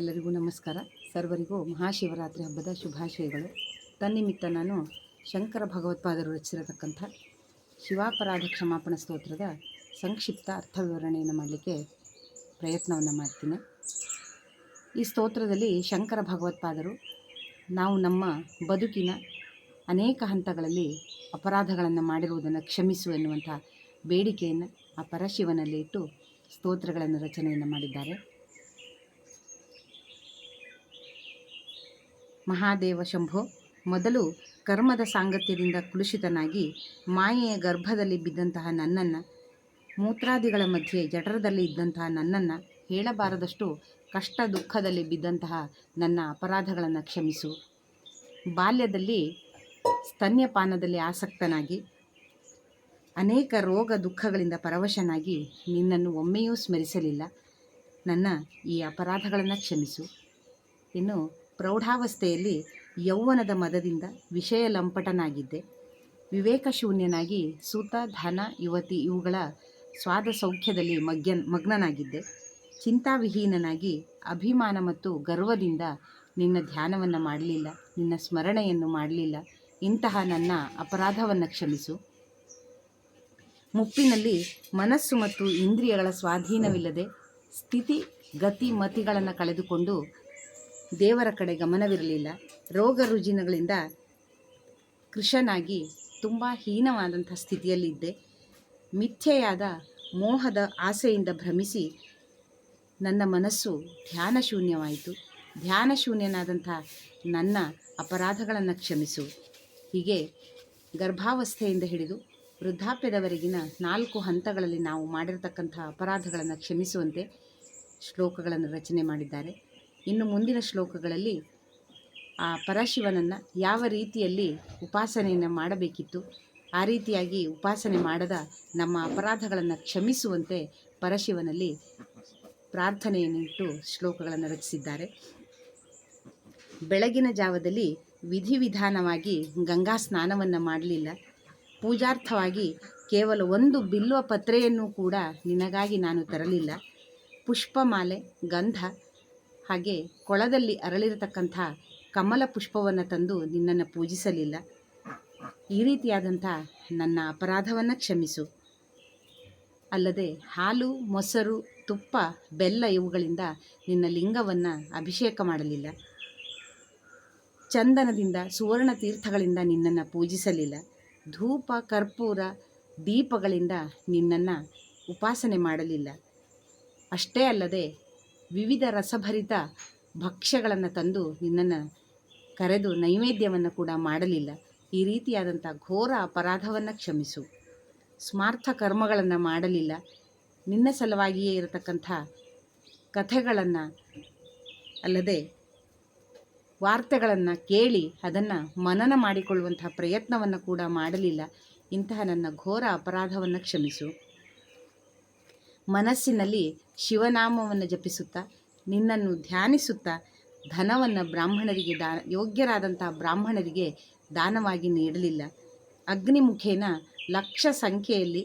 ಎಲ್ಲರಿಗೂ ನಮಸ್ಕಾರ. ಸರ್ವರಿಗೂ ಮಹಾಶಿವರಾತ್ರಿ ಹಬ್ಬದ ಶುಭಾಶಯಗಳು. ತನ್ನಿಮಿತ್ತ ನಾನು ಶಂಕರ ಭಗವತ್ಪಾದರು ರಚಿಸಿರತಕ್ಕಂಥ ಶಿವಾಪರಾಧ ಕ್ಷಮಾಪಣ ಸ್ತೋತ್ರದ ಸಂಕ್ಷಿಪ್ತ ಅರ್ಥ ವಿವರಣೆಯನ್ನು ಮಾಡಲಿಕ್ಕೆ ಪ್ರಯತ್ನವನ್ನು ಮಾಡ್ತೀನಿ. ಈ ಸ್ತೋತ್ರದಲ್ಲಿ ಶಂಕರ ಭಗವತ್ಪಾದರು, ನಾವು ನಮ್ಮ ಬದುಕಿನ ಅನೇಕ ಹಂತಗಳಲ್ಲಿ ಅಪರಾಧಗಳನ್ನು ಮಾಡಿರುವುದನ್ನು ಕ್ಷಮಿಸು ಎನ್ನುವಂಥ ಬೇಡಿಕೆಯನ್ನು ಆ ಪರಶಿವನಲ್ಲಿ ಇಟ್ಟು ಸ್ತೋತ್ರಗಳನ್ನು ರಚನೆಯನ್ನು ಮಾಡಿದ್ದಾರೆ. ಮಹಾದೇವ ಶಂಭೋ ಮೊದಲು ಕರ್ಮದ ಸಾಂಗತ್ಯದಿಂದ ಕುಲುಷಿತನಾಗಿ ಮಾಯೆಯ ಗರ್ಭದಲ್ಲಿ ಬಿದ್ದಂತಹ ನನ್ನನ್ನು, ಮೂತ್ರಾದಿಗಳ ಮಧ್ಯೆ ಜಠರದಲ್ಲಿ ಇದ್ದಂತಹ ನನ್ನನ್ನು ಹೇಳಬಾರದಷ್ಟು ಕಷ್ಟ ದುಃಖದಲ್ಲಿ ಬಿದ್ದಂತಹ ನನ್ನ ಅಪರಾಧಗಳನ್ನು ಕ್ಷಮಿಸು. ಬಾಲ್ಯದಲ್ಲಿ ಸ್ತನ್ಯಪಾನದಲ್ಲಿ ಆಸಕ್ತನಾಗಿ, ಅನೇಕ ರೋಗ ದುಃಖಗಳಿಂದ ಪರವಶನಾಗಿ ನಿನ್ನನ್ನು ಒಮ್ಮೆಯೂ ಸ್ಮರಿಸಲಿಲ್ಲ. ನನ್ನ ಈ ಅಪರಾಧಗಳನ್ನು ಕ್ಷಮಿಸು. ಇನ್ನು ಪ್ರೌಢಾವಸ್ಥೆಯಲ್ಲಿ ಯೌವನದ ಮದದಿಂದ ವಿಷಯ ಲಂಪಟನಾಗಿದ್ದೆ. ವಿವೇಕಶೂನ್ಯನಾಗಿ ಸುತ, ಧನ, ಯುವತಿ ಇವುಗಳ ಸ್ವಾದ ಸೌಖ್ಯದಲ್ಲಿ ಮಗ್ಯ ಮಗ್ನನಾಗಿದ್ದೆ. ಚಿಂತಾವಿಹೀನನಾಗಿ ಅಭಿಮಾನ ಮತ್ತು ಗರ್ವದಿಂದ ನಿನ್ನ ಧ್ಯಾನವನ್ನು ಮಾಡಲಿಲ್ಲ, ನಿನ್ನ ಸ್ಮರಣೆಯನ್ನು ಮಾಡಲಿಲ್ಲ, ಇಂತಹ ನನ್ನ ಅಪರಾಧವನ್ನು ಕ್ಷಮಿಸು. ಮುಪ್ಪಿನಲ್ಲಿ ಮನಸ್ಸು ಮತ್ತು ಇಂದ್ರಿಯಗಳ ಸ್ವಾಧೀನವಿಲ್ಲದೆ ಸ್ಥಿತಿ, ಗತಿ, ಮತಿಗಳನ್ನು ಕಳೆದುಕೊಂಡು ದೇವರ ಕಡೆ ಗಮನವಿರಲಿಲ್ಲ. ರೋಗ ರುಜಿನಗಳಿಂದ ಕೃಷನಾಗಿ ತುಂಬ ಹೀನವಾದಂಥ ಸ್ಥಿತಿಯಲ್ಲಿದ್ದೆ. ಮಿಥ್ಯೆಯಾದ ಮೋಹದ ಆಸೆಯಿಂದ ಭ್ರಮಿಸಿ ನನ್ನ ಮನಸ್ಸು ಧ್ಯಾನ ಶೂನ್ಯವಾಯಿತು ಧ್ಯಾನ ಶೂನ್ಯನಾದಂಥ ನನ್ನ ಅಪರಾಧಗಳನ್ನು ಕ್ಷಮಿಸು. ಹೀಗೆ ಗರ್ಭಾವಸ್ಥೆಯಿಂದ ಹಿಡಿದು ವೃದ್ಧಾಪ್ಯದವರೆಗಿನ ನಾಲ್ಕು ಹಂತಗಳಲ್ಲಿ ನಾವು ಮಾಡಿರತಕ್ಕಂಥ ಅಪರಾಧಗಳನ್ನು ಕ್ಷಮಿಸುವಂತೆ ಶ್ಲೋಕಗಳನ್ನು ರಚನೆ ಮಾಡಿದ್ದಾರೆ. ಇನ್ನು ಮುಂದಿನ ಶ್ಲೋಕಗಳಲ್ಲಿ ಆ ಪರಶಿವನನ್ನು ಯಾವ ರೀತಿಯಲ್ಲಿ ಉಪಾಸನೆಯನ್ನು ಮಾಡಬೇಕಿತ್ತು, ಆ ರೀತಿಯಾಗಿ ಉಪಾಸನೆ ಮಾಡದ ನಮ್ಮ ಅಪರಾಧಗಳನ್ನು ಕ್ಷಮಿಸುವಂತೆ ಪರಶಿವನಲ್ಲಿ ಪ್ರಾರ್ಥನೆಯನ್ನಿಟ್ಟು ಶ್ಲೋಕಗಳನ್ನು ರಚಿಸಿದ್ದಾರೆ. ಬೆಳಗಿನ ಜಾವದಲ್ಲಿ ವಿಧಿವಿಧಾನವಾಗಿ ಗಂಗಾ ಸ್ನಾನವನ್ನು ಮಾಡಲಿಲ್ಲ. ಪೂಜಾರ್ಥವಾಗಿ ಕೇವಲ ಒಂದು ಬಿಲ್ಲುವ ಪತ್ರೆಯನ್ನು ಕೂಡ ನಿನಗಾಗಿ ನಾನು ತರಲಿಲ್ಲ. ಪುಷ್ಪಮಾಲೆ, ಗಂಧ ಹಾಗೆ ಕೊಳದಲ್ಲಿ ಅರಳಿರತಕ್ಕಂಥ ಕಮಲ ಪುಷ್ಪವನ್ನು ತಂದು ನಿನ್ನನ್ನು ಪೂಜಿಸಲಿಲ್ಲ. ಈ ರೀತಿಯಾದಂಥ ನನ್ನ ಅಪರಾಧವನ್ನು ಕ್ಷಮಿಸು. ಅಲ್ಲದೆ ಹಾಲು, ಮೊಸರು, ತುಪ್ಪ, ಬೆಲ್ಲ ಇವುಗಳಿಂದ ನಿನ್ನ ಲಿಂಗವನ್ನು ಅಭಿಷೇಕ ಮಾಡಲಿಲ್ಲ. ಚಂದನದಿಂದ ಸುವರ್ಣ ತೀರ್ಥಗಳಿಂದ ನಿನ್ನನ್ನು ಪೂಜಿಸಲಿಲ್ಲ. ಧೂಪ, ಕರ್ಪೂರ, ದೀಪಗಳಿಂದ ನಿನ್ನನ್ನು ಉಪಾಸನೆ ಮಾಡಲಿಲ್ಲ. ಅಷ್ಟೇ ಅಲ್ಲದೆ ವಿವಿಧ ರಸಭರಿತ ಭಕ್ಷ್ಯಗಳನ್ನು ತಂದು ನಿನ್ನನ್ನು ಕರೆದು ನೈವೇದ್ಯವನ್ನು ಕೂಡ ಮಾಡಲಿಲ್ಲ. ಈ ರೀತಿಯಾದಂಥ ಘೋರ ಅಪರಾಧವನ್ನು ಕ್ಷಮಿಸು. ಸ್ಮಾರ್ಥ ಕರ್ಮಗಳನ್ನು ಮಾಡಲಿಲ್ಲ. ನಿನ್ನ ಸಲುವಾಗಿಯೇ ಇರತಕ್ಕಂಥ ಕಥೆಗಳನ್ನು ಅಲ್ಲದೆ ವಾರ್ತೆಗಳನ್ನು ಕೇಳಿ ಅದನ್ನು ಮನನ ಮಾಡಿಕೊಳ್ಳುವಂಥ ಪ್ರಯತ್ನವನ್ನು ಕೂಡ ಮಾಡಲಿಲ್ಲ. ಇಂತಹ ನನ್ನ ಘೋರ ಅಪರಾಧವನ್ನು ಕ್ಷಮಿಸು. ಮನಸ್ಸಿನಲ್ಲಿ ಶಿವನಾಮವನ್ನು ಜಪಿಸುತ್ತಾ, ನಿನ್ನನ್ನು ಧ್ಯಾನಿಸುತ್ತಾ, ಧನವನ್ನು ಬ್ರಾಹ್ಮಣರಿಗೆ ದಾ ಯೋಗ್ಯರಾದಂಥ ಬ್ರಾಹ್ಮಣರಿಗೆ ದಾನವಾಗಿ ನೀಡಲಿಲ್ಲ. ಅಗ್ನಿಮುಖೇನ ಲಕ್ಷ ಸಂಖ್ಯೆಯಲ್ಲಿ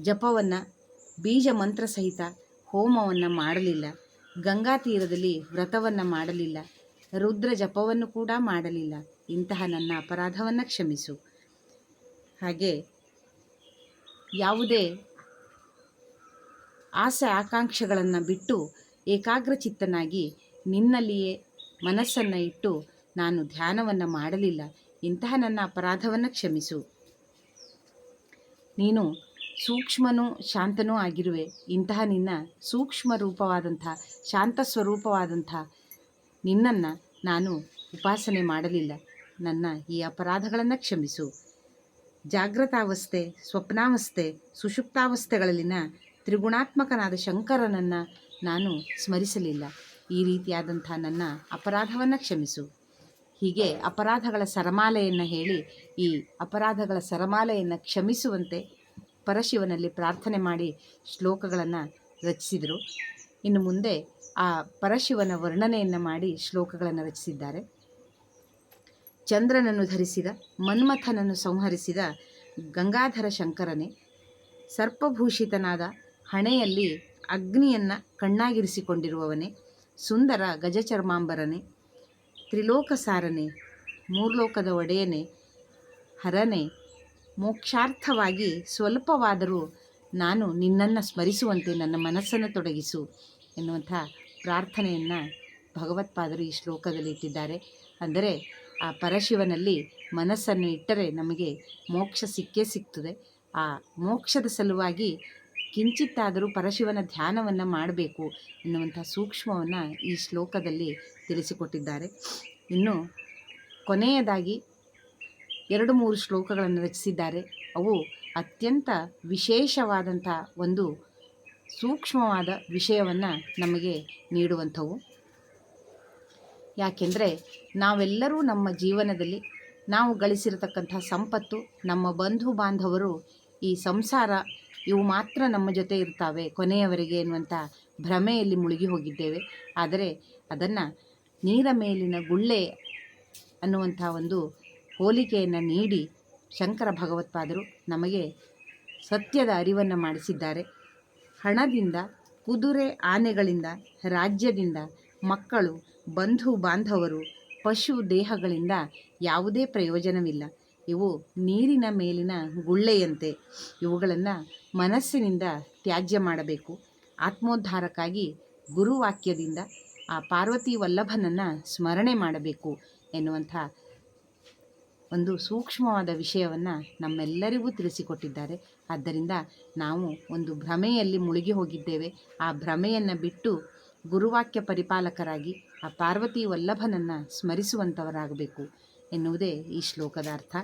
ಜಪವನ್ನು, ಬೀಜ ಮಂತ್ರ ಸಹಿತ ಹೋಮವನ್ನು ಮಾಡಲಿಲ್ಲ. ಗಂಗಾ ತೀರದಲ್ಲಿ ವ್ರತವನ್ನು ಮಾಡಲಿಲ್ಲ. ರುದ್ರ ಜಪವನ್ನು ಕೂಡ ಮಾಡಲಿಲ್ಲ. ಇಂತಹ ನನ್ನ ಅಪರಾಧವನ್ನು ಕ್ಷಮಿಸು. ಹಾಗೆ ಯಾವುದೇ ಆಸೆ ಆಕಾಂಕ್ಷೆಗಳನ್ನು ಬಿಟ್ಟು ಏಕಾಗ್ರಚಿತ್ತನಾಗಿ ನಿನ್ನಲ್ಲಿಯೇ ಮನಸ್ಸನ್ನು ಇಟ್ಟು ನಾನು ಧ್ಯಾನವನ್ನು ಮಾಡಲಿಲ್ಲ. ಇಂತಹ ನನ್ನ ಅಪರಾಧವನ್ನು ಕ್ಷಮಿಸು. ನೀನು ಸೂಕ್ಷ್ಮನೂ ಶಾಂತನೂ ಆಗಿರುವೆ. ಇಂತಹ ನಿನ್ನ ಸೂಕ್ಷ್ಮ ರೂಪವಾದಂಥ, ಶಾಂತ ಸ್ವರೂಪವಾದಂಥ ನಿನ್ನನ್ನು ನಾನು ಉಪಾಸನೆ ಮಾಡಲಿಲ್ಲ. ನನ್ನ ಈ ಅಪರಾಧಗಳನ್ನು ಕ್ಷಮಿಸು. ಜಾಗೃತಾವಸ್ಥೆ ಸ್ವಪ್ನಾವಸ್ಥೆ, ಸುಷುಪ್ತಾವಸ್ಥೆಗಳಲ್ಲಿನ ತ್ರಿಗುಣಾತ್ಮಕನಾದ ಶಂಕರನನ್ನು ನಾನು ಸ್ಮರಿಸಲಿಲ್ಲ. ಈ ರೀತಿಯಾದಂಥ ನನ್ನ ಅಪರಾಧವನ್ನು ಕ್ಷಮಿಸು. ಹೀಗೆ ಅಪರಾಧಗಳ ಸರಮಾಲೆಯನ್ನು ಹೇಳಿ ಈ ಅಪರಾಧಗಳ ಸರಮಾಲೆಯನ್ನು ಕ್ಷಮಿಸುವಂತೆ ಪರಶಿವನಲ್ಲಿ ಪ್ರಾರ್ಥನೆ ಮಾಡಿ ಶ್ಲೋಕಗಳನ್ನು ರಚಿಸಿದರು. ಇನ್ನು ಮುಂದೆ ಆ ಪರಶಿವನ ವರ್ಣನೆಯನ್ನು ಮಾಡಿ ಶ್ಲೋಕಗಳನ್ನು ರಚಿಸಿದ್ದಾರೆ. ಚಂದ್ರನನ್ನು ಧರಿಸಿದ, ಮನ್ಮಥನನ್ನು ಸಂಹರಿಸಿದ ಗಂಗಾಧರ ಶಂಕರನೇ, ಸರ್ಪಭೂಷಿತನಾದ ಹಣೆಯಲ್ಲಿ ಅಗ್ನಿಯನ್ನು ಕಣ್ಣಾಗಿರಿಸಿಕೊಂಡಿರುವವನೇ, ಸುಂದರ ಗಜಚರ್ಮಾಂಬರನೆ ತ್ರಿಲೋಕ ಸಾರನೆ ಮೂರ್ಲೋಕದ ಒಡೆಯನೆ, ಹರನೆ, ಮೋಕ್ಷಾರ್ಥವಾಗಿ ಸ್ವಲ್ಪವಾದರೂ ನಾನು ನಿನ್ನನ್ನು ಸ್ಮರಿಸುವಂತೆ ನನ್ನ ಮನಸ್ಸನ್ನು ತೊಡಗಿಸು ಎನ್ನುವಂಥ ಪ್ರಾರ್ಥನೆಯನ್ನು ಭಗವತ್ಪಾದರು ಈ ಶ್ಲೋಕದಲ್ಲಿ ಇಟ್ಟಿದ್ದಾರೆ. ಅಂದರೆ ಆ ಪರಶಿವನಲ್ಲಿ ಮನಸ್ಸನ್ನು ಇಟ್ಟರೆ ನಮಗೆ ಮೋಕ್ಷ ಸಿಕ್ಕೇ ಸಿಗ್ತದೆ ಆ ಮೋಕ್ಷದ ಸಲುವಾಗಿ ಕಿಂಚಿತ್ತಾದರೂ ಪರಶಿವನ ಧ್ಯಾನವನ್ನು ಮಾಡಬೇಕು ಎನ್ನುವಂಥ ಸೂಕ್ಷ್ಮವನ್ನು ಈ ಶ್ಲೋಕದಲ್ಲಿ ತಿಳಿಸಿಕೊಟ್ಟಿದ್ದಾರೆ. ಇನ್ನು ಕೊನೆಯದಾಗಿ ಎರಡು ಮೂರು ಶ್ಲೋಕಗಳನ್ನು ರಚಿಸಿದ್ದಾರೆ. ಅವು ಅತ್ಯಂತ ವಿಶೇಷವಾದಂಥ ಒಂದು ಸೂಕ್ಷ್ಮವಾದ ವಿಷಯವನ್ನು ನಮಗೆ ನೀಡುವಂಥವು. ಯಾಕೆಂದರೆ ನಾವೆಲ್ಲರೂ ನಮ್ಮ ಜೀವನದಲ್ಲಿ ನಾವು ಗಳಿಸಿರತಕ್ಕಂಥ ಸಂಪತ್ತು, ನಮ್ಮ ಬಂಧು ಬಾಂಧವರು ಈ ಸಂಸಾರ ಇವು ಮಾತ್ರ ನಮ್ಮ ಜೊತೆ ಇರ್ತಾವೆ ಕೊನೆಯವರೆಗೆ ಎನ್ನುವಂಥ ಭ್ರಮೆಯಲ್ಲಿ ಮುಳುಗಿ ಹೋಗಿದ್ದೇವೆ. ಆದರೆ ಅದನ್ನು ನೀರ ಮೇಲಿನ ಗುಳ್ಳೆ ಅನ್ನುವಂಥ ಒಂದು ಹೋಲಿಕೆಯನ್ನು ನೀಡಿ ಶಂಕರ ಭಗವತ್ಪಾದರು ನಮಗೆ ಸತ್ಯದ ಅರಿವನ್ನು ಮಾಡಿಸಿದ್ದಾರೆ. ಹಣದಿಂದ, ಕುದುರೆ ಆನೆಗಳಿಂದ, ರಾಜ್ಯದಿಂದ, ಮಕ್ಕಳು, ಬಂಧು ಬಾಂಧವರು, ಪಶು ದೇಹಗಳಿಂದ ಯಾವುದೇ ಪ್ರಯೋಜನವಿಲ್ಲ. ಇವು ನೀರಿನ ಮೇಲಿನ ಗುಳ್ಳೆಯಂತೆ. ಇವುಗಳನ್ನು ಮನಸ್ಸಿನಿಂದ ತ್ಯಾಜ್ಯ ಮಾಡಬೇಕು. ಆತ್ಮೋದ್ಧಾರಕ್ಕಾಗಿ ಗುರುವಾಕ್ಯದಿಂದ ಆ ಪಾರ್ವತಿ ವಲ್ಲಭನನ್ನು ಸ್ಮರಣೆ ಮಾಡಬೇಕು ಎನ್ನುವಂಥ ಒಂದು ಸೂಕ್ಷ್ಮವಾದ ವಿಷಯವನ್ನು ನಮ್ಮೆಲ್ಲರಿಗೂ ತಿಳಿಸಿಕೊಟ್ಟಿದ್ದಾರೆ. ಆದ್ದರಿಂದ ನಾವು ಒಂದು ಭ್ರಮೆಯಲ್ಲಿ ಮುಳುಗಿ ಹೋಗಿದ್ದೇವೆ. ಆ ಭ್ರಮೆಯನ್ನು ಬಿಟ್ಟು ಗುರುವಾಕ್ಯ ಪರಿಪಾಲಕರಾಗಿ ಆ ಪಾರ್ವತಿ ವಲ್ಲಭನನ್ನು ಸ್ಮರಿಸುವಂಥವರಾಗಬೇಕು ಎನ್ನುವುದೇ ಈ ಶ್ಲೋಕದ ಅರ್ಥ.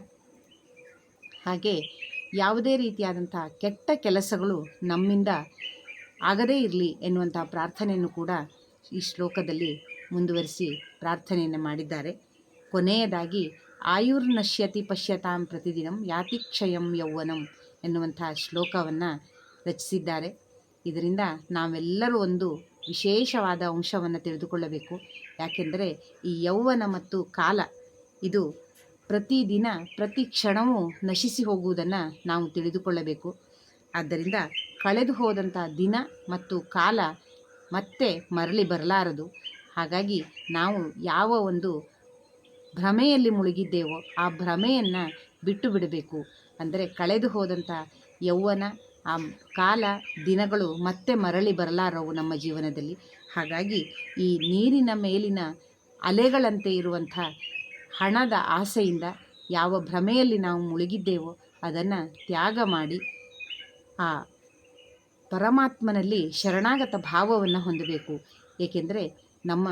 ಹಾಗೆ ಯಾವುದೇ ರೀತಿಯಾದಂಥ ಕೆಟ್ಟ ಕೆಲಸಗಳು ನಮ್ಮಿಂದ ಆಗದೇ ಇರಲಿ ಎನ್ನುವಂಥ ಪ್ರಾರ್ಥನೆಯನ್ನು ಕೂಡ ಈ ಶ್ಲೋಕದಲ್ಲಿ ಮುಂದುವರಿಸಿ ಪ್ರಾರ್ಥನೆಯನ್ನು ಮಾಡಿದ್ದಾರೆ. ಕೊನೆಯದಾಗಿ ಆಯುರ್ನಶ್ಯತಿ ಪಶ್ಯತಾಂ ಪ್ರತಿದಿನಂ ಯಾತಿ ಕ್ಷಯಂ ಯೌವನಂ ಎನ್ನುವಂಥ ಶ್ಲೋಕವನ್ನು ರಚಿಸಿದ್ದಾರೆ. ಇದರಿಂದ ನಾವೆಲ್ಲರೂ ಒಂದು ವಿಶೇಷವಾದ ಅಂಶವನ್ನು ತಿಳಿದುಕೊಳ್ಳಬೇಕು. ಯಾಕೆಂದರೆ, ಈ ಯೌವನ ಮತ್ತು ಕಾಲ, ಇದು ಪ್ರತಿದಿನ, ಪ್ರತಿ ಕ್ಷಣವೂ ನಶಿಸಿ ಹೋಗುವುದನ್ನು ನಾವು ತಿಳಿದುಕೊಳ್ಳಬೇಕು. ಆದ್ದರಿಂದ ಕಳೆದು ಹೋದಂಥ ದಿನ ಮತ್ತು ಕಾಲ ಮತ್ತೆ ಮರಳಿ ಬರಲಾರದು. ಹಾಗಾಗಿ ನಾವು ಯಾವ ಒಂದು ಭ್ರಮೆಯಲ್ಲಿ ಮುಳುಗಿದ್ದೇವೋ ಆ ಭ್ರಮೆಯನ್ನು ಬಿಟ್ಟು ಬಿಡಬೇಕು. ಅಂದರೆ ಕಳೆದು ಹೋದಂಥ ಯೌವನ, ಆ ಕಾಲ, ದಿನಗಳು ಮತ್ತೆ ಮರಳಿ ಬರಲಾರವು ನಮ್ಮ ಜೀವನದಲ್ಲಿ. ಹಾಗಾಗಿ ಈ ನೀರಿನ ಮೇಲಿನ ಅಲೆಗಳಂತೆ ಇರುವಂಥ ಹಣದ ಆಸೆಯಿಂದ ಯಾವ ಭ್ರಮೆಯಲ್ಲಿ ನಾವು ಮುಳುಗಿದ್ದೇವೋ ಅದನ್ನು ತ್ಯಾಗ ಮಾಡಿ ಆ ಪರಮಾತ್ಮನಲ್ಲಿ ಶರಣಾಗತ ಭಾವವನ್ನು ಹೊಂದಬೇಕು. ಏಕೆಂದರೆ ನಮ್ಮ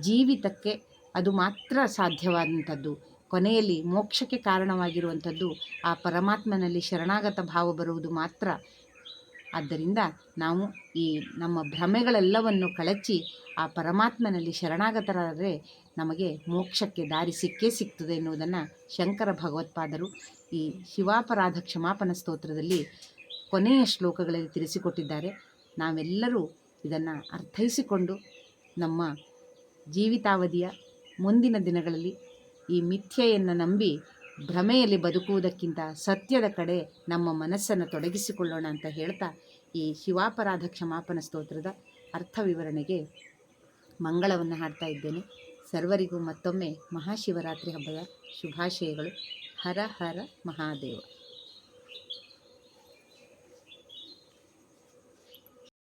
ಜೀವಿತಕ್ಕೆ ಅದು ಮಾತ್ರ ಸಾಧ್ಯವಾದಂಥದ್ದು. ಕೊನೆಯಲ್ಲಿ ಮೋಕ್ಷಕ್ಕೆ ಕಾರಣವಾಗಿರುವಂಥದ್ದು ಆ ಪರಮಾತ್ಮನಲ್ಲಿ ಶರಣಾಗತ ಭಾವ ಬರುವುದು ಮಾತ್ರ. ಆದ್ದರಿಂದ ನಾವು ಈ ನಮ್ಮ ಭ್ರಮೆಗಳೆಲ್ಲವನ್ನು ಕಳಚಿ ಆ ಪರಮಾತ್ಮನಲ್ಲಿ ಶರಣಾಗತರಾದರೆ ನಮಗೆ ಮೋಕ್ಷಕ್ಕೆ ದಾರಿ ಸಿಕ್ಕೇ ಸಿಗ್ತದೆ ಎನ್ನುವುದನ್ನು ಶಂಕರ ಭಗವತ್ಪಾದರು ಈ ಶಿವಾಪರಾಧ ಕ್ಷಮಾಪನ ಸ್ತೋತ್ರದಲ್ಲಿ ಕೊನೆಯ ಶ್ಲೋಕಗಳಲ್ಲಿ ತಿಳಿಸಿಕೊಟ್ಟಿದ್ದಾರೆ. ನಾವೆಲ್ಲರೂ ಇದನ್ನು ಅರ್ಥೈಸಿಕೊಂಡು ನಮ್ಮ ಜೀವಿತಾವಧಿಯ ಮುಂದಿನ ದಿನಗಳಲ್ಲಿ ಈ ಮಿಥ್ಯೆಯನ್ನು ನಂಬಿ ಭ್ರಮೆಯಲ್ಲಿ ಬದುಕುವುದಕ್ಕಿಂತ ಸತ್ಯದ ಕಡೆ ನಮ್ಮ ಮನಸ್ಸನ್ನು ತೊಡಗಿಸಿಕೊಳ್ಳೋಣ ಅಂತ ಹೇಳ್ತಾ ಈ ಶಿವಾಪರಾಧ ಕ್ಷಮಾಪನ ಸ್ತೋತ್ರದ ಅರ್ಥ ವಿವರಣೆಗೆ ಮಂಗಳವನ್ನು ಹಾಡ್ತಾ ಇದ್ದೇನೆ. ಸರ್ವರಿಗೂ ಮತ್ತೊಮ್ಮೆ ಮಹಾಶಿವರಾತ್ರಿ ಹಬ್ಬದ ಶುಭಾಶಯಗಳು. ಹರ ಹರ ಮಹಾದೇವ.